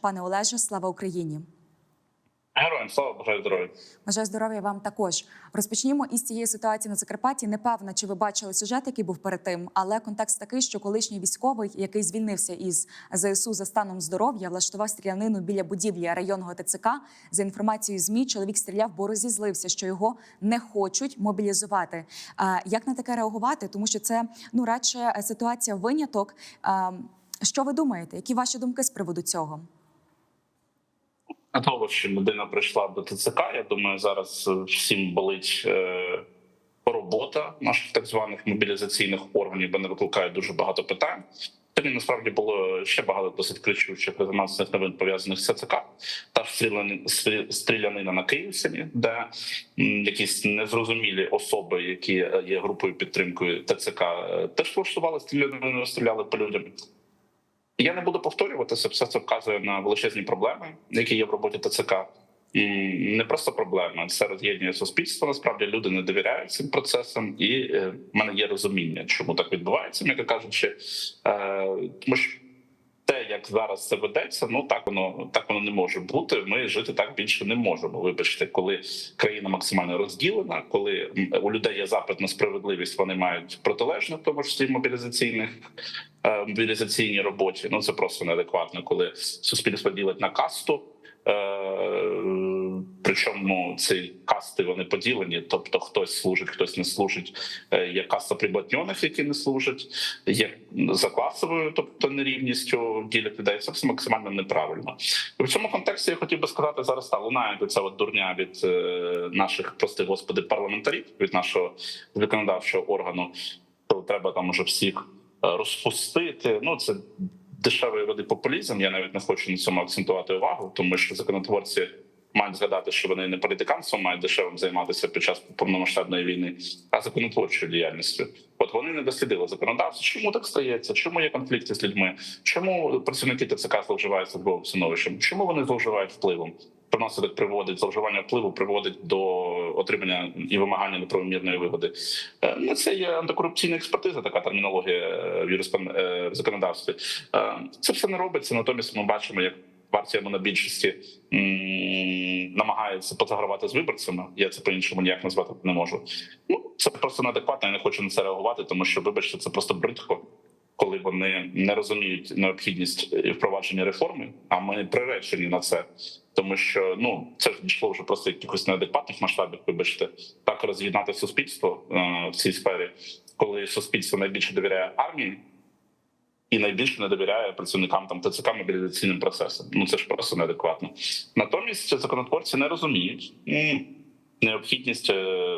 Пане Олеже, слава Україні! Героям слава бажаю здоров'я. Бажаю здоров'я вам також. Розпочнімо із цієї ситуації на Закарпатті. Непевно, чи ви бачили сюжет, який був перед тим, але контекст такий, що колишній військовий, який звільнився із ЗСУ за станом здоров'я, влаштував стрілянину біля будівлі районного ТЦК. За інформацією змі, чоловік стріляв, бо розізлився, що його не хочуть мобілізувати. Як на таке реагувати? Тому що це ну радше ситуація виняток. Що ви думаєте? Які ваші думки з приводу цього? На того, що людина прийшла до ТЦК, я думаю, зараз е, всім болить е, робота наших так званих мобілізаційних органів, бо не викликає дуже багато питань. Тоді насправді було ще багато досить кричучих резонансних новин пов'язаних з ЦЦК. Та стрілянина на Київщині, де якісь незрозумілі особи, які е, є групою підтримкою ТЦК, теж влаштували стрілянину, стріляли по людям. Я не буду повторюватися, все це вказує на величезні проблеми, які є в роботі ТЦК. Не просто проблема, це роз'єднує суспільство. Насправді люди не довіряють цим процесам, і е, в мене є розуміння, чому так відбувається, м'яко кажучи. Е, тому що те, як зараз це ведеться, ну так воно так воно не може бути. Ми жити так більше не можемо. Вибачте, коли країна максимально розділена, коли у людей є запит на справедливість, вони мають протилежне, в тому числі мобілізаційних е, мобілізаційній роботі. Ну це просто неадекватно, коли суспільство ділить на касту. Е, Причому ці касти вони поділені, тобто хтось служить, хтось не служить. Е, Є каста приблотньоних, які не служать, є за класовою, тобто нерівністю ділять людей. Це максимально неправильно. І в цьому контексті я хотів би сказати зараз та лунає ця от дурня від е, наших прости господи парламентарів, від нашого законодавчого органу. То треба там уже всіх розпустити. Ну це дешевий води популізм. Я навіть не хочу на цьому акцентувати увагу, тому що законотворці мають згадати, що вони не політиканством мають дешевим займатися під час повномасштабної війни, а законотворчою діяльністю. От вони не дослідили законодавство. Чому так стається? Чому є конфлікти з людьми? Чому працівники ТЦК зловживають службовим становищем? Чому вони зловживають впливом? Внаслідок приводить зловживання впливу, приводить до отримання і вимагання неправомірної вигоди. Е, Ну, це є антикорупційна експертиза, така термінологія е, в юриспен- е, в законодавстві. Це все не робиться. Натомість ми бачимо, як партія монобільшості намагається позагравати з виборцями. Я це по іншому ніяк назвати не можу. Ну це просто неадекватно. Я не хочу на це реагувати, тому що, вибачте, це просто бридко. Коли вони не розуміють необхідність е, впровадження реформи, а ми приречені на це, тому що ну це ж дійшло вже просто якихось неадекватних масштабів. Вибачте, так роз'єднати суспільство е, в цій сфері, коли суспільство найбільше довіряє армії і найбільше не довіряє працівникам там ТЦК мобілізаційним процесам. Ну це ж просто неадекватно. Натомість законотворці не розуміють необхідність е,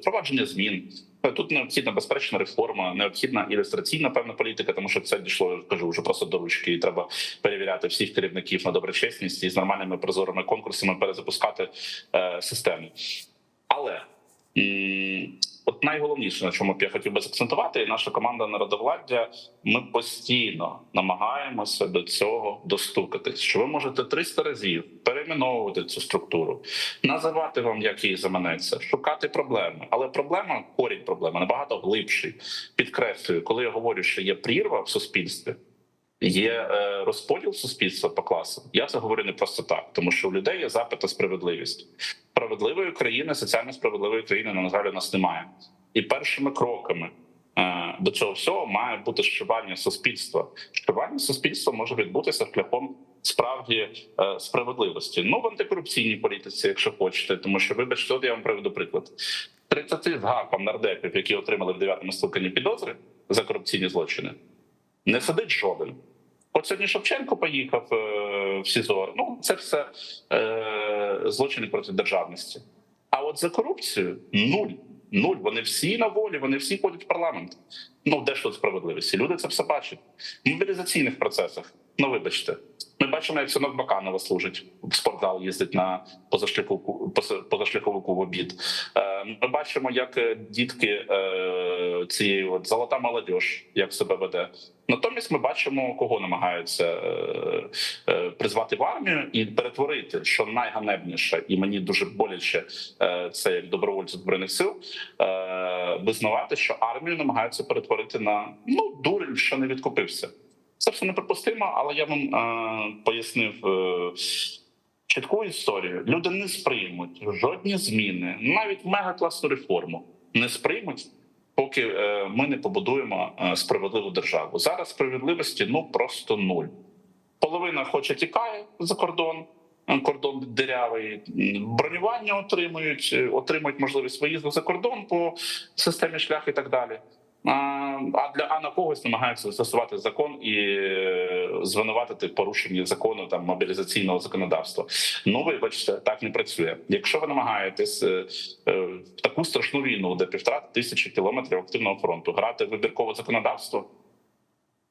впровадження змін. Тут необхідна безпечна реформа, необхідна ілюстраційна певна політика, тому що це дійшло кажу вже просто до ручки. І треба перевіряти всіх керівників на доброчесність і з нормальними прозорими конкурсами перезапускати е, систему. Але от найголовніше, на чому б я хотів би закцентувати, і наша команда народовладдя, ми постійно намагаємося до цього достукатись. Що ви можете 300 разів перейменовувати цю структуру, називати вам, як їй заманеться, шукати проблеми. Але проблема, корінь проблеми набагато глибший. Підкреслюю, коли я говорю, що є прірва в суспільстві. Є е, розподіл суспільства по класам. Я це говорю не просто так, тому що у людей є запит на справедливість. Справедливої країни, соціально справедливої країни на жаль, у нас немає. І першими кроками е, до цього всього має бути зшивання суспільства. Зшивання суспільства може відбутися шляхом справді е, справедливості. Ну в антикорупційній політиці, якщо хочете, тому що вибачте, от я вам приведу приклад. 30 з гаком нардепів, які отримали в 9 скликанні підозри за корупційні злочини, не сидить жоден. От сьогодні Шевченко поїхав е, в СІЗО. Ну це все е, злочини проти державності. А от за корупцію нуль. Нуль. Вони всі на волі, вони всі ходять в парламент. Ну де ж тут справедливості? Люди це все бачать. В мобілізаційних процесах. Ну вибачте, ми бачимо, як синок Баканова служить в спортзал, їздить на позашляховику поза- позашляховику в обід. Е, Ми бачимо, як е, дітки е, цієї от золота молодіж, як себе веде. Натомість ми бачимо, кого намагаються призвати в армію і перетворити, що найганебніше, і мені дуже боляче це як добровольці збройних сил. Визнавати, що армію намагаються перетворити на ну дурень, що не відкупився. Це все неприпустимо, але я вам е, пояснив е, чітку історію. Люди не сприймуть жодні зміни, навіть мегакласну реформу не сприймуть, поки е, ми не побудуємо е, справедливу державу. Зараз справедливості ну просто нуль. Половина хоче тікає за кордон. е, Кордон дирявий, бронювання отримують, е, отримують можливість виїзду за кордон по системі шлях і так далі. А для а на когось намагаються застосувати закон і е, звинуватити порушення закону там мобілізаційного законодавства. Ну вибачте, так не працює. Якщо ви намагаєтесь е, е, в таку страшну війну, де півтора тисячі кілометрів активного фронту, грати вибіркове законодавство.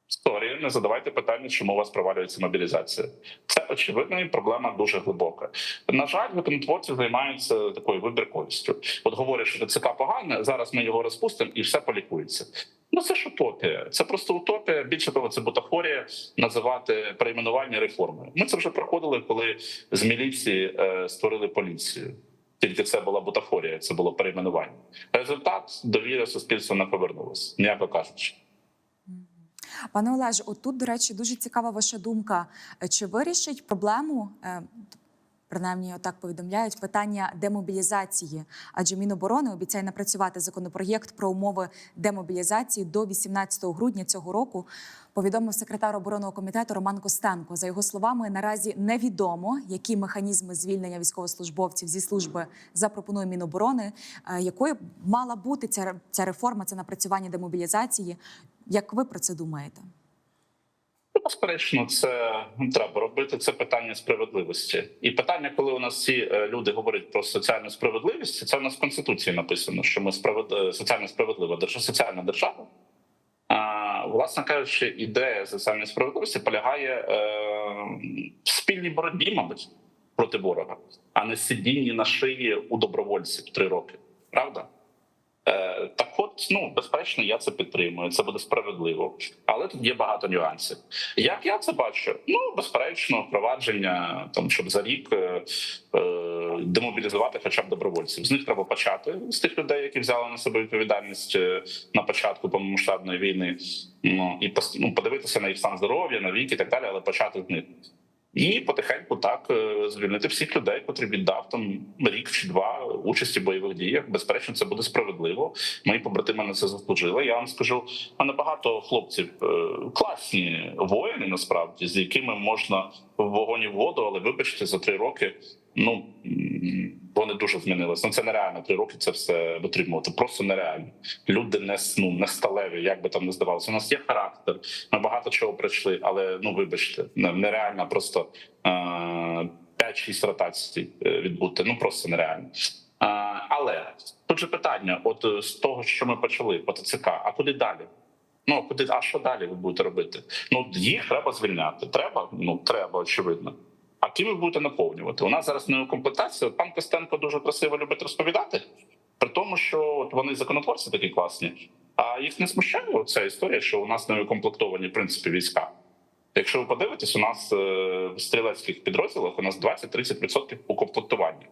Історія, не задавайте питання, чому у вас провалюється мобілізація. Це очевидно і проблема дуже глибока. На жаль, законотворці займаються такою вибірковістю. От говорять, що ТЦК погане, зараз ми його розпустимо і все полікується. Ну це ж утопія. Це просто утопія. Більше того, це бутафорія називати перейменування реформою. Ми це вже проходили, коли з міліції е, створили поліцію. Тільки це була бутафорія, це було перейменування. Результат довіра суспільства не повернулася, м'яко кажучи. Пане Олеже, отут, до речі, дуже цікава ваша думка. Е, Чи вирішить проблему? Принаймні, отак повідомляють питання демобілізації, адже Міноборони обіцяє напрацювати законопроєкт про умови демобілізації до 18 грудня цього року. Повідомив секретар оборонного комітету Роман Костенко. За його словами, наразі невідомо, які механізми звільнення військовослужбовців зі служби запропонує Міноборони, е, якою мала бути ця, ця реформа, це напрацювання демобілізації. Як ви про це думаєте? Безперечно, це треба робити. Це питання справедливості. І питання, коли у нас всі е, люди говорять про соціальну справедливість, це у нас в конституції написано, що ми справед... е, соціально справедлива держава, соціальна держава. А, власне кажучи, ідея соціальної справедливості полягає е, в спільній боротьбі, мабуть, проти ворога, а не сидінні на шиї у добровольців три роки. Правда? Е, Так, от, ну безперечно, я це підтримую. Це буде справедливо, але тут є багато нюансів. Як я це бачу? Ну безперечно, впровадження там, щоб за рік е, е, демобілізувати хоча б добровольців. З них треба почати з тих людей, які взяли на себе відповідальність е, на початку повномасштабної війни. Ну і ну, подивитися на їх стан здоров'я, на вік і так далі, але почати з них. І потихеньку так е, звільнити всіх людей, котрі віддав там рік чи два участі в бойових діях. Безперечно, це буде справедливо. Мої побратими на це заслужили. Я вам скажу, мене багато хлопців е, класні воїни, насправді, з якими можна в вогонь і в воду, але вибачте, за три роки. Ну вони дуже змінилися. Ну це нереально. Три роки це все витримувати. Просто нереально. Люди не ну, не сталеві, як би там не здавалося. У нас є характер. Ми багато чого пройшли, але ну вибачте, не- нереально просто е, 5-6 ротацій відбути. Ну просто нереально. А, але тут же питання: от е, з того, що ми почали по ТЦК, а куди далі? Ну куди, а що далі ви будете робити? Ну їх треба звільняти. Треба, ну треба, очевидно. А ким ви будете наповнювати? У нас зараз неукомплектація. Пан Костенко дуже красиво любить розповідати, при тому, що от вони законотворці такі класні. А їх не смущає ця історія, що у нас не укомплектовані в принципі війська. Якщо ви подивитесь, у нас е, в стрілецьких підрозділах у нас 20-30% укомплектування.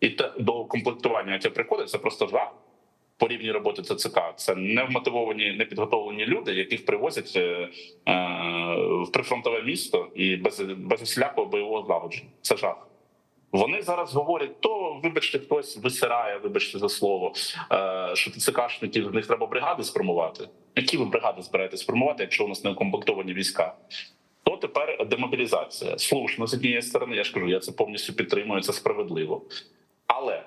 І те до укомплектування, яке приходить, це просто жах по рівні роботи ТЦК. Це невмотивовані, непідготовлені люди, яких привозять е, е, в прифронтове місто і без, без усілякого бойового злагодження. Це жах. Вони зараз говорять, то вибачте, хтось висирає, вибачте за слово, е, що ТЦКшників в них треба бригади сформувати. Які ви бригади збираєтесь сформувати, якщо у нас не укомплектовані війська? То тепер демобілізація. Слушно з однієї сторони, я ж кажу, я це повністю підтримую, це справедливо. Але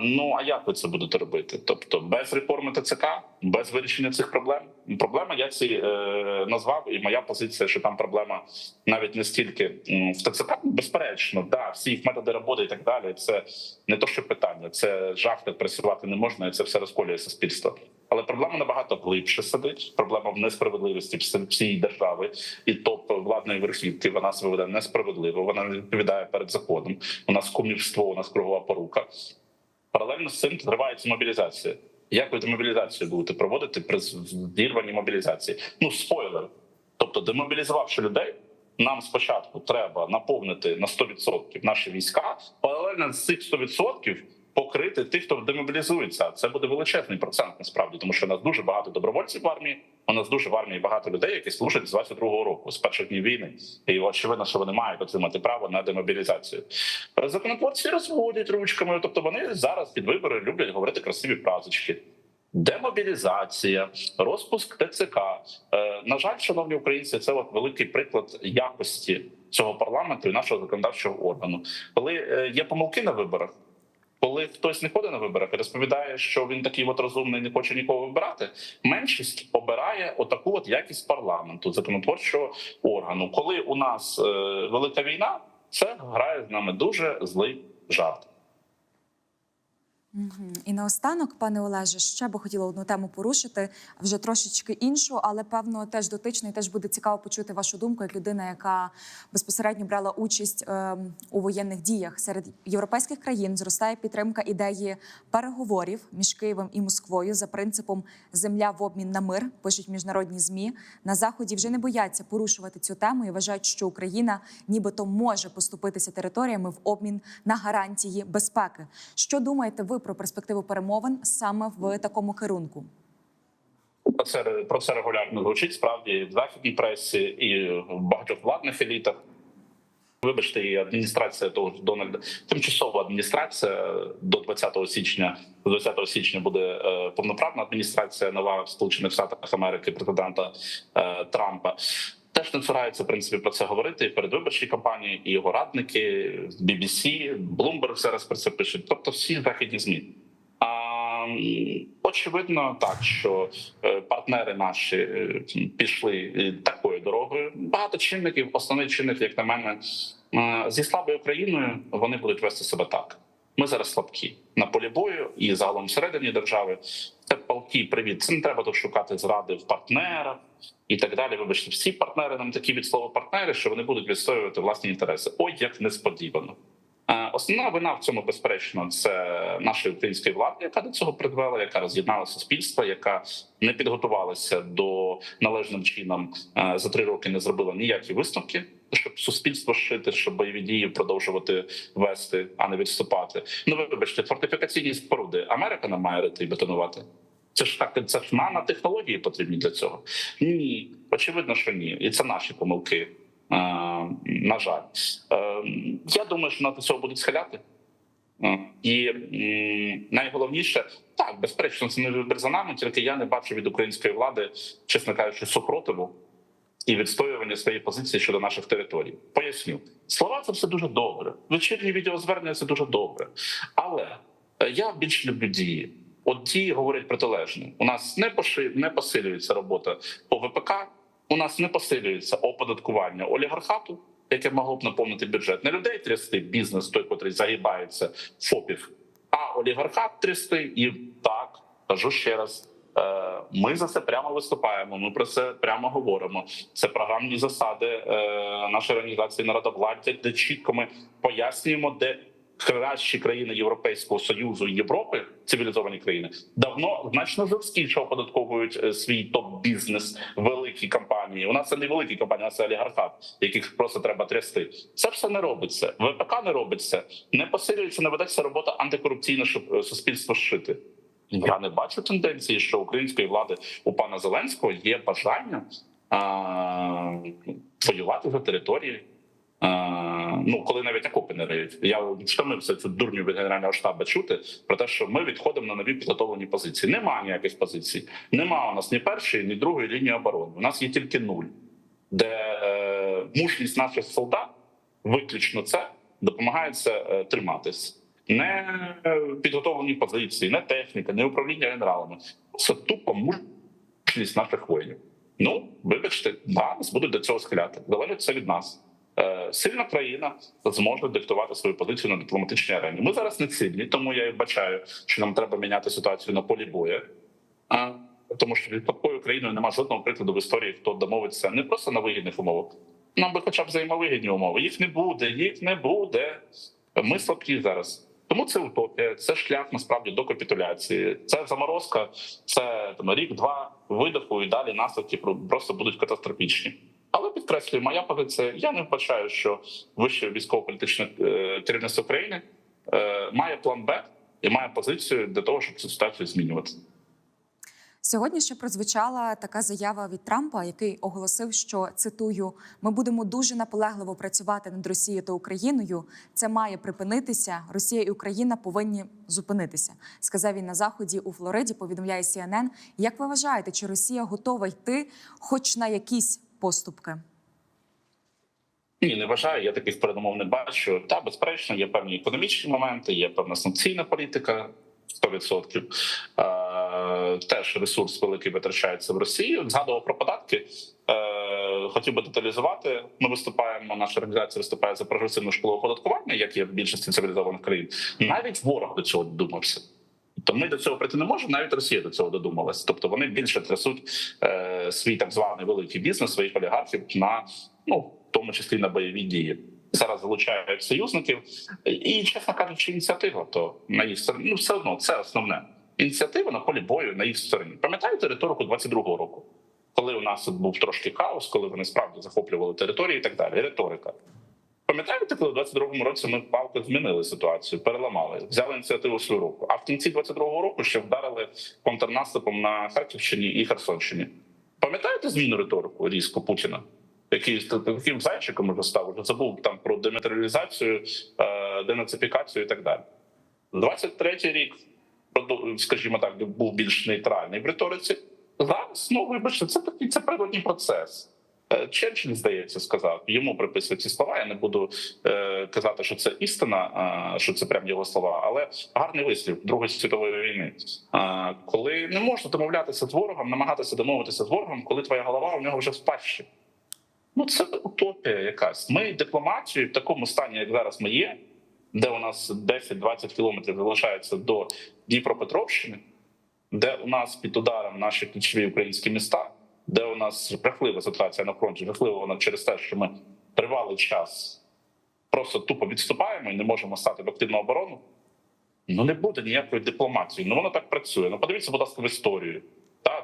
ну а як ви це будете робити? Тобто без реформи ТЦК, без вирішення цих проблем. Проблема я ці е, назвав, і моя позиція, що там проблема навіть не стільки в ТЦК. Безперечно, да, всі їх методи роботи і так далі. Це не то, що питання, це жах, так працювати не можна, і це все розколює суспільство. Але проблема набагато глибше сидить. Проблема в несправедливості всієї держави і топ владної верхівки. Вона себе веде несправедливо. Вона не відповідає перед законом. У нас кумівство, у нас кругова порука. Паралельно з цим тривається мобілізація. Як ви демобілізацію будете проводити при зірванні мобілізації? Ну спойлер. Тобто, демобілізувавши людей, нам спочатку треба наповнити на 100% наші війська, паралельно з цих 100% покрити тих, хто демобілізується. Це буде величезний процент насправді, тому що у нас дуже багато добровольців в армії. У нас дуже в армії багато людей, які служать з 22-го року, з перших днів війни, і очевидно, що вони мають отримати право на демобілізацію. Законотворці розводять ручками, тобто вони зараз під вибори люблять говорити красиві фразочки. Демобілізація, розпуск ТЦК. Е, на жаль, шановні українці, це от великий приклад якості цього парламенту і нашого законодавчого органу. Коли е, є помилки на виборах, коли хтось не ходить на виборах і розповідає, що він такий от розумний, не хоче нікого вибирати. Меншість обирає отаку от якість парламенту, законотворчого органу. Коли у нас е, велика війна, це грає з нами дуже злий жарт. І наостанок, пане Олеже, ще би хотіла одну тему порушити, вже трошечки іншу, але певно теж дотично і теж буде цікаво почути вашу думку як людина, яка безпосередньо брала участь ем, у воєнних діях серед європейських країн. Зростає підтримка ідеї переговорів між Києвом і Москвою за принципом земля в обмін на мир. Пишуть міжнародні змі. На заході вже не бояться порушувати цю тему і вважають, що Україна нібито може поступитися територіями в обмін на гарантії безпеки. Що думаєте ви про перспективу перемовин саме в такому керунку? Про це про це регулярно звучить справді в західній пресі і в багатьох владних елітах. Вибачте, і адміністрація того ж Дональда, тимчасова адміністрація до 20 січня. До 20 січня буде е, повноправна адміністрація нова в Сполучених Штатах Америки президента е, Трампа. Теж не цураються в принципі про це говорити і передвиборчій кампанії, і його радники, BBC, Bloomberg зараз про це пишуть. Тобто всі західні змі. Очевидно, так що е, партнери наші е, пішли е, такою дорогою. Багато чинників. Основний чинник, як на мене, зі слабою країною вони будуть вести себе так. Ми зараз слабкі на полі бою і загалом всередині держави. Це палкий привіт. Це не треба тут шукати зради в партнерах і так далі. Вибачте, всі партнери нам такі від слова партнери, що вони будуть відстоювати власні інтереси. Ой, як несподівано. Основна вина в цьому, безперечно, це нашої української влади, яка до цього призвела, яка роз'єднала суспільство, яка не підготувалася до належним чином е, за три роки, не зробила ніякі висновки, щоб суспільство шити, щоб бойові дії продовжувати вести, а не відступати. Ну вибачте, фортифікаційні споруди Америка нам має рити і бетонувати. Це ж так, це ж нанотехнології потрібні для цього. Ні, очевидно, що ні, і це наші помилки. Е, на жаль, Е, я думаю, що на цього будуть схиляти. Е, І найголовніше, так, безперечно, це не за нами, тільки я не бачу від української влади, чесно кажучи, супротиву і відстоювання своєї позиції щодо наших територій. Поясню, слова це все дуже добре. Вечірні відеозвернення це дуже добре. Але я більш люблю дії. От дії говорять протилежне. У нас не поши... не посилюється робота по ВПК, у нас не посилюється оподаткування олігархату, яке могло б наповнити бюджет. Не людей трясти бізнес, той, котрий загибається ФОПів, а олігархат трясти. І так кажу ще раз. е, Ми за це прямо виступаємо. Ми про це прямо говоримо. Це програмні засади е, нашої організації народовладдя, де чітко ми пояснюємо, де кращі країни Європейського союзу і Європи, цивілізовані країни, давно значно жорсткіше оподатковують е, свій топ-бізнес, великі компанії. У нас це не великі компанії, у нас це олігархат, яких просто треба трясти. Це все не робиться. ВПК не робиться, не посилюється, не ведеться робота антикорупційна, щоб е, суспільство шити. Я не бачу тенденції, що української влади у пана Зеленського є бажання а, воювати за території. Ну, коли навіть окопи не риють. Я втомився цю дурню від генерального штабу чути про те, що ми відходимо на нові підготовлені позиції. Нема ніяких позицій. Нема у нас ні першої, ні другої лінії оборони. У нас є тільки нуль, де е, мужність наших солдат виключно це допомагає це е, триматись. Не е, підготовлені позиції, не техніка, не управління генералами. Це тупо мужність наших воїнів. Ну, вибачте, да, нас будуть до цього схиляти. Залежить це від нас. Е, Сильна країна зможе диктувати свою позицію на дипломатичній арені. Ми зараз не сильні, тому я і бачаю, що нам треба міняти ситуацію на полі бою. А, тому що від такою країною немає жодного прикладу в історії, хто домовиться не просто на вигідних умовах. Нам би хоча б взаємовигідні умови. Їх не буде, їх не буде. Ми слабкі зараз. Тому це утопія, це шлях насправді до капітуляції. Це заморозка, це рік-два видиху, і далі наслідки про- просто будуть катастрофічні. Підкреслюю, моя позиція. Я не вбачаю, що вище військово-політичне е, керівництво країни е, має план Б і має позицію для того, щоб цю ситуацію змінювати. Сьогодні ще прозвучала така заява від Трампа, який оголосив, що цитую: ми будемо дуже наполегливо працювати над Росією та Україною. Це має припинитися. Росія і Україна повинні зупинитися. Сказав він на заході у Флориді. Повідомляє CNN. Як ви вважаєте, чи Росія готова йти, хоч на якісь поступки? Ні, не вважаю. Я таких передумов не бачу. Та безперечно, є певні економічні моменти, є певна санкційна політика. 100%. Е, теж ресурс великий витрачається в Росії. Згадував про податки. Е, хотів би деталізувати. Ми виступаємо. Наша організація виступає за прогресивну школу оподаткування, як є в більшості цивілізованих країн. Навіть ворог до цього додумався. Тобто ми до цього прийти не можемо, навіть Росія до цього додумалась. Тобто вони більше трясуть е, свій так званий великий бізнес, своїх олігархів на ну тому числі на бойові дії. Зараз залучають союзників, і чесно кажучи, ініціатива то на їх стороні ну все одно це основне. Ініціатива на полі бою на їх стороні. Пам'ятаєте риторику 22-го року, коли у нас був трошки хаос, коли вони справді захоплювали території і так далі. Риторика. Пам'ятаєте, коли в 22-му році ми палко змінили ситуацію, переламали, взяли ініціативу в свою руку. А в кінці 22-го року ще вдарили контрнаступом на Харківщині і Херсонщині. Пам'ятаєте зміну риторику різко Путіна? Який таким зайчиком уже став, вже забув там про дематеріалізацію, е, денацифікацію і так далі. 23-й рік, скажімо так, був більш нейтральний в риториці. Зараз, ну вибачте, це такий це природній процес. Е, Черчилль, здається, сказав, йому приписують ці слова. Я не буду е, казати, що це істина, а, що це прям його слова, але гарний вислів Другої світової війни. А, коли не можна домовлятися з ворогом, намагатися домовитися з ворогом, коли твоя голова у нього вже в пащі. Ну це утопія якась. Ми дипломатію в такому стані, як зараз ми є, де у нас 10-20 кілометрів залишається до Дніпропетровщини, де у нас під ударом наші ключові українські міста, де у нас жахлива ситуація на фронті, жахлива вона через те, що ми тривалий час просто тупо відступаємо і не можемо стати в активну оборону. Ну не буде ніякої дипломатії. Ну воно так працює. Ну подивіться, будь ласка, в історію.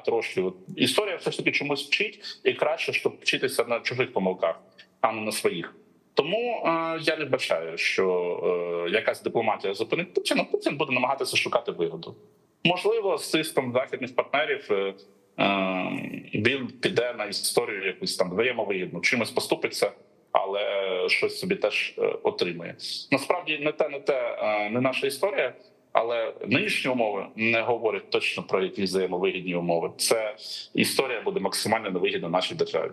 Трошки От історія все ж таки чомусь вчить, і краще, щоб вчитися на чужих помилках, а не на своїх. Тому е, я не бачаю, що е, якась дипломатія зупинить Путіна. Путін буде намагатися шукати вигоду. Можливо, з систем західних партнерів е, е, він піде на історію якусь там взаємовигідну, чимось поступиться, але щось собі теж е, отримує. Насправді не те, не те, е, не наша історія. Але нинішні умови не говорять точно про якісь взаємовигідні умови. Це історія буде максимально невигідна нашій державі.